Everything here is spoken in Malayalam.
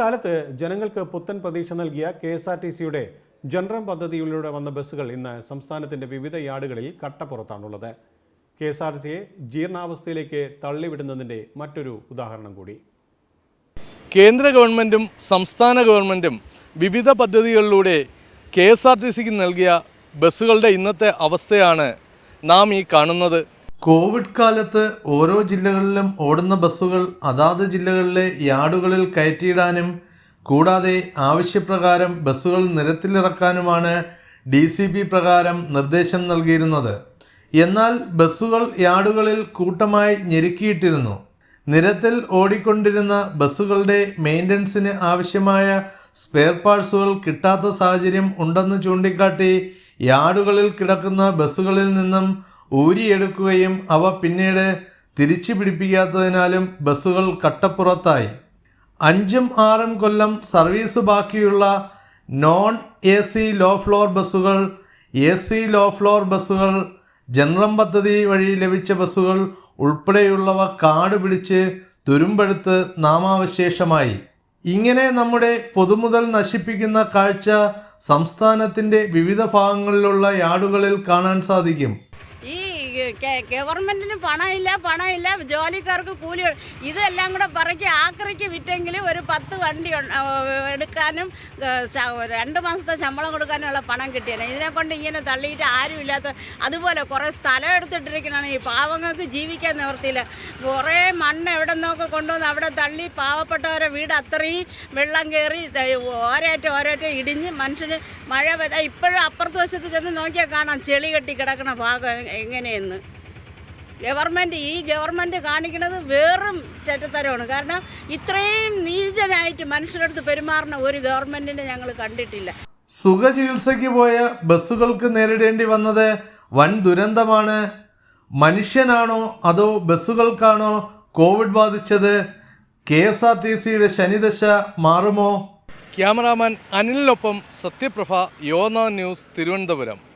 കാലത്ത് ജനങ്ങൾക്ക് പുത്തൻ പ്രതീക്ഷ നൽകിയ കെ എസ് ആർ ടി സിയുടെ ജനറൽ പദ്ധതിയിലൂടെ വന്ന ബസ്സുകൾ ഇന്ന് സംസ്ഥാനത്തിന്റെ വിവിധ യാർഡുകളിൽ കട്ടപ്പുറത്താണുള്ളത് കെ എസ് ആർ സിയെ ജീർണാവസ്ഥയിലേക്ക് തള്ളിവിടുന്നതിന്റെ മറ്റൊരു ഉദാഹരണം കൂടി. കേന്ദ്ര ഗവൺമെന്റും സംസ്ഥാന ഗവൺമെന്റും വിവിധ പദ്ധതികളിലൂടെ കെ എസ് ആർ ടി സിക്ക് നൽകിയ ബസ്സുകളുടെ ഇന്നത്തെ അവസ്ഥയാണ് നാം ഈ കാണുന്നത്. കോവിഡ് കാലത്ത് ഓരോ ജില്ലകളിലും ഓടുന്ന ബസ്സുകൾ അതാത് ജില്ലകളിലെ യാർഡുകളിൽ കയറ്റിയിടാനും കൂടാതെ ആവശ്യപ്രകാരം ബസ്സുകൾ നിരത്തിലിറക്കാനുമാണ് ഡി സി പി പ്രകാരം നിർദ്ദേശം നൽകിയിരുന്നത്. എന്നാൽ ബസ്സുകൾ യാർഡുകളിൽ കൂട്ടമായി ഞെരുക്കിയിട്ടിരുന്നു. നിരത്തിൽ ഓടിക്കൊണ്ടിരുന്ന ബസ്സുകളുടെ മെയിന്റനൻസിന് ആവശ്യമായ സ്പെയർ പാർട്സുകൾ കിട്ടാത്ത സാഹചര്യം ഉണ്ടെന്ന് ചൂണ്ടിക്കാട്ടി യാർഡുകളിൽ കിടക്കുന്ന ബസ്സുകളിൽ നിന്നും ഊരിയെടുക്കുകയും അവ പിന്നീട് തിരിച്ചു പിടിപ്പിക്കാത്തതിനാലും ബസ്സുകൾ കട്ടപ്പുറത്തായി. അഞ്ചും ആറും കൊല്ലം സർവീസ് ബാക്കിയുള്ള non A C low floor ബസ്സുകൾ എ സി ലോ ഫ്ലോർ ബസ്സുകൾ ജനറം പദ്ധതി വഴി ലഭിച്ച ബസ്സുകൾ ഉൾപ്പെടെയുള്ളവ കാട് പിടിച്ച് തുരുമ്പെടുത്ത് നാമാവശേഷമായി. ഇങ്ങനെ നമ്മുടെ പൊതുമുതൽ നശിപ്പിക്കുന്ന കാഴ്ച സംസ്ഥാനത്തിന്റെ വിവിധ ഭാഗങ്ങളിലുള്ള യാർഡുകളിൽ കാണാൻ സാധിക്കും. ഗവൺമെന്റിന് പണമില്ല പണമില്ല ജോലിക്കാർക്ക് കൂലി ഇതെല്ലാം കൂടെ പറക്കി ആക്രിക്ക് വിറ്റെങ്കിൽ ഒരു പത്ത് വണ്ടി എടുക്കാനും രണ്ട് മാസത്തെ ശമ്പളം കൊടുക്കാനുള്ള പണം കിട്ടിയത് ഇതിനെ കൊണ്ട് ഇങ്ങനെ തള്ളിയിട്ട് ആരുമില്ലാത്ത അതുപോലെ കുറേ സ്ഥലം എടുത്തിട്ടിരിക്കണ ഈ പാവങ്ങൾക്ക് ജീവിക്കാൻ നിവർത്തിയില്ല കുറേ മണ്ണ് എവിടെ നിന്നൊക്കെ കൊണ്ടുവന്ന് അവിടെ തള്ളി പാവപ്പെട്ടവരെ വീട് അത്രയും വെള്ളം കയറി ഓരോറ്റം ഓരോറ്റം ഇടിഞ്ഞ് മനുഷ്യന് മഴ ഇപ്പോഴും അപ്പുറത്ത് വശത്ത് ചെന്ന് നോക്കിയാൽ കാണാം ചെളി കെട്ടി കിടക്കണ ഭാഗം എങ്ങനെയെന്ന്. ഗവൺമെന്റ് ഈ ഗവൺമെന്റ് കാണിക്കുന്നത് വെറും ചെറ്റത്തരമാണ്. കാരണം ഇത്രയും നീചനായിട്ട് മനുഷ്യരടുത്ത് പെരുമാറുന്ന ഒരു ഗവൺമെന്റിനെ ഞങ്ങൾ കണ്ടിട്ടില്ല. സുഖചികിത്സയ്ക്ക് പോയ ബസ്സുകൾക്ക് നേരിടേണ്ടി വന്നത് വൻ ദുരന്തമാണ്. മനുഷ്യനാണോ അതോ ബസ്സുകൾക്കാണോ കോവിഡ് ബാധിച്ചത്? കെ എസ് ആർ ടി സിയുടെ ശനിദശ മാറുമോ? ക്യാമറാമാൻ അനിലിനൊപ്പം സത്യപ്രഭ യോന ന്യൂസ് തിരുവനന്തപുരം.